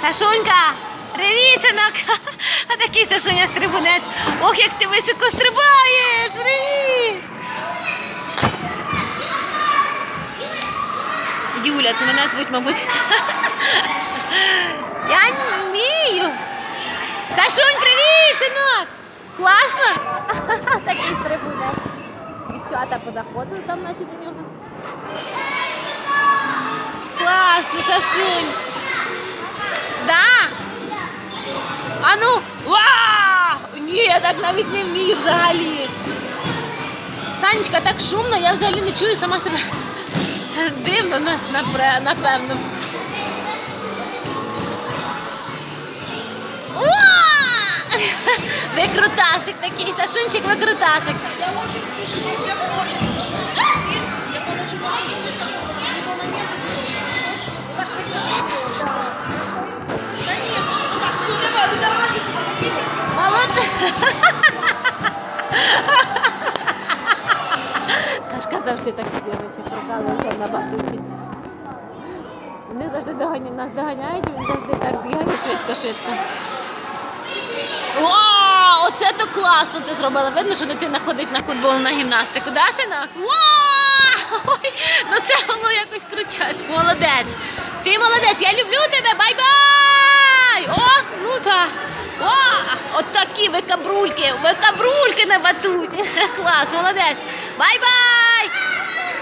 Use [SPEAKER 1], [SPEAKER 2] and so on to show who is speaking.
[SPEAKER 1] Сашунька, привітинок! А такий Сашуня стрибунець. Ох, як ти високо стрибаєш! Привіт! Юля, це мене звуть, мабуть. Я не вмію. Сашунь, привіт, синок! Класно? Такий стрибунець. Дівчата позаходили там, наче до нього. Класно, Сашунь. Да? А ну, ва! Ні, я так навіть не вмію взагалі. Санечка, так шумно, я взагалі не чую сама себе. Це дивно, напевно. Викрутасик такий, Сашунчик, викрутасик. Молодець. Сашка завжди так зірочі прикалується на батуті. Вони завжди доганяють, нас доганяють, і завжди так бігає швидко-швидко. Вау, оце то класно ти зробила. Видно, що дитина ходить на футбол, на гімнастику, да, синок? Вау! Ну це воно якось крутяцько. Молодець. Ти молодець, я люблю тебе, бай-бай! Такі ви кабрульки, ви кабрульки на батуті. Клас, молодець. Бай-бай!